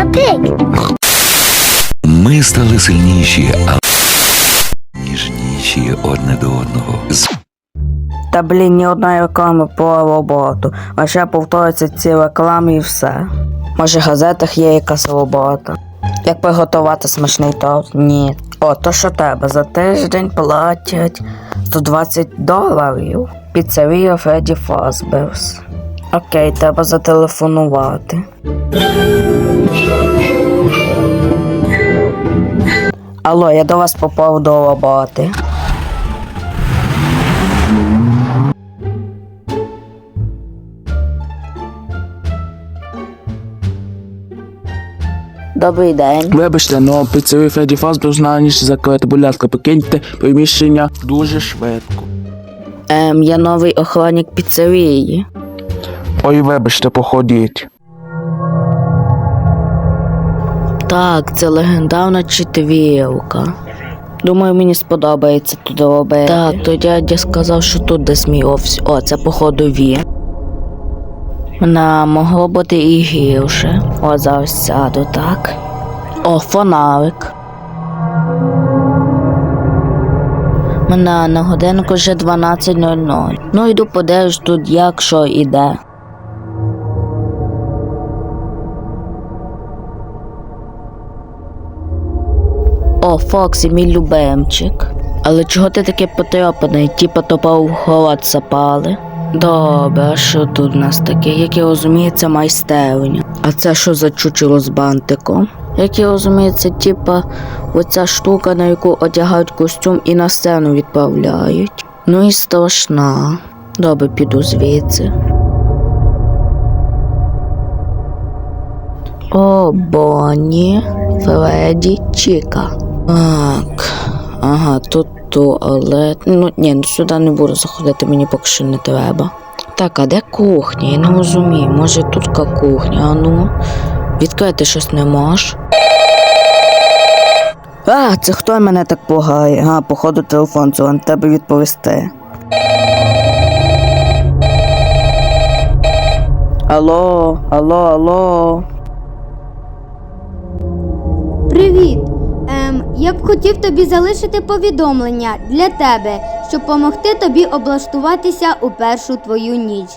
Peppa Pig. Ми стали сильніші, а ніжніші одне до одного. З Та блін, ні одної реклами про роботу. А ще повторюються ці реклами і все. Може в газетах є якась робота. Як приготувати смачний торт? Ні. О, то що треба? За тиждень платять 120 доларів. Піцерія Фредді Фазберс. Окей, треба зателефонувати. Алло, я до вас по поводу роботи. Добрий день. Вибачте, но піцерію Фредді Фазберс на ніч закрити, будь ласка, покиньте приміщення дуже швидко. Ем, я новий охранник піцерії. Ой, вибачте, походіть. Так, це легендарна четвірка. Думаю, мені сподобається тут робити. Так, то дядя сказав, що тут десь мій офіс. О, це походу він. На могло бути і гірше. О, зараз сяду, так. О, фонарик. Мене на годинку вже 12.00. Ну, йду подивлюсь тут, як що іде. О, Фоксі, мій любимчик. Але чого ти такий потрапаний? Типа топав город запали? Добре, а що тут у нас таке? Як я розумію, це майстерня. А це що за чучело з бантиком? Як я розумію, це типа оця штука, на яку одягають костюм і на сцену відправляють. Ну і страшна. Добре, піду звідси. О, Бонні, Фредді, Чіка. Так, ага, тут туалет. Ну, ні, ну сюди не буду заходити, мені поки що не треба. Так, а де кухня? Я не розумію. Може тут ка кухня, а ну. Відкрити щось не можеш. А, це хто мене так пугає? А, походу телефон дзвонить, треба відповісти. Алло, алло, алло. Привіт! Я б хотів тобі залишити повідомлення для тебе, щоб допомогти тобі облаштуватися у першу твою ніч.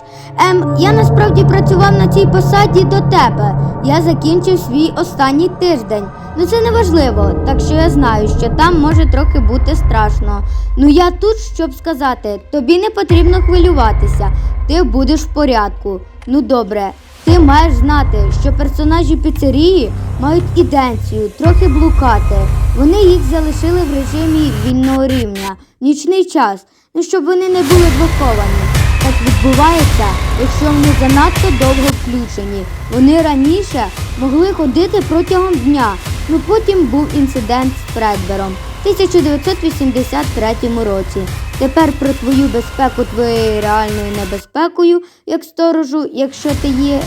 Ем, я насправді працював на цій посаді до тебе. Я закінчив свій останній тиждень. Ну це не важливо, так що я знаю, що там може трохи бути страшно. Ну я тут, щоб сказати, тобі не потрібно хвилюватися, ти будеш в порядку. Ну добре, ти маєш знати, що персонажі піцерії мають іденцію, трохи блукати. Вони їх залишили в режимі вільного рівня, нічний час, ну щоб вони не були блоковані. Так відбувається, якщо вони занадто довго включені. Вони раніше могли ходити протягом дня. Ну потім був інцидент з Фредбером в 1983 році. Тепер про твою безпеку твоєю реальною небезпекою, як сторожу, якщо ти є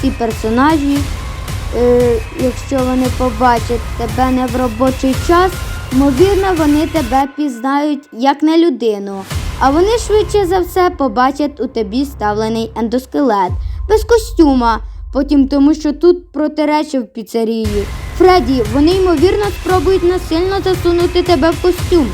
ці персонажі, е, якщо вони побачать тебе не в робочий час, ймовірно, вони тебе пізнають як не людину. А вони швидше за все побачать у тобі ставлений ендоскелет без костюма. Потім тому, що тут протиречив піцерії. Фредді, вони ймовірно спробують насильно засунути тебе в костюм.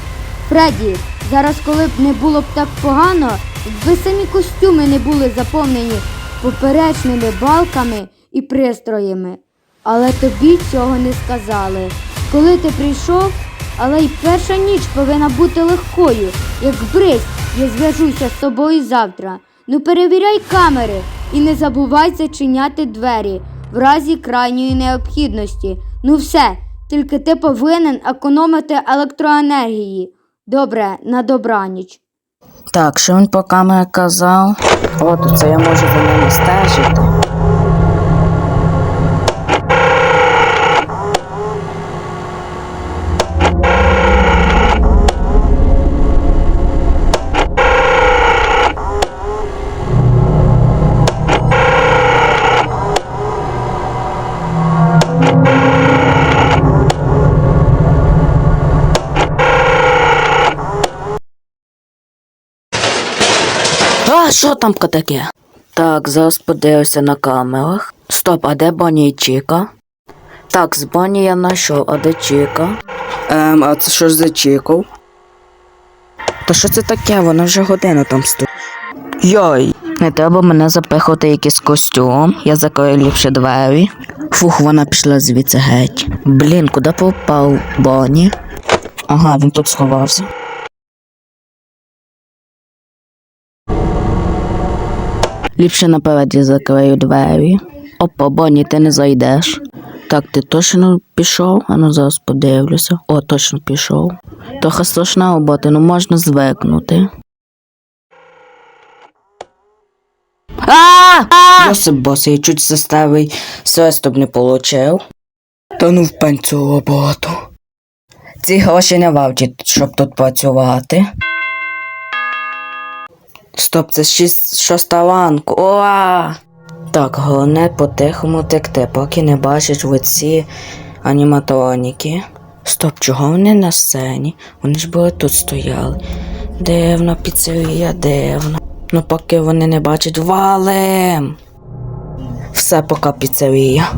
Фредді, зараз, коли б не було б так погано, якби самі костюми не були заповнені поперечними балками і пристроями. Але тобі цього не сказали. Коли ти прийшов, але й перша ніч повинна бути легкою, як бризь, я зв'яжуся з тобою завтра. Ну перевіряй камери і не забувай зачиняти двері в разі крайньої необхідності. Ну все, тільки ти повинен економити електроенергії. Добре, на добраніч. Так, що він поки камері казав? От це я можу за ними стежити. А, що там таке? Так, зараз подивився на камерах. Стоп, а де Бонні і Чіка? Так, з бані я знайшов, а де Чіка? Ем, а це що ж за чіков? Та що це таке? Вона вже годину там стоїть. Йой! Не треба мене запихувати якийсь костюм, я закрию ліпше двері. Фух, вона пішла звідси геть. Блін, куди попав Бонні? Ага, він тут сховався. Ліпше наперед я закрию двері. Опа, Бонні, ти не зайдеш. Так, ти точно пішов? А ну зараз подивлюся. О, точно пішов. Трохи страшна робота, ну можна звикнути. А! Йосип босий, чуть заставий свисток не получив. Та ну впень цю роботу. Ці гроші не варті, щоб тут працювати. Стоп, це шість шоста ранку. Уа! Так, головне по-тихому текти, поки не бачать в оці аніматроніки. Стоп, чого вони на сцені? Вони ж були тут стояли. Дивно, піцерія, дивно. Ну, поки вони не бачать валим. Все пока піцерія.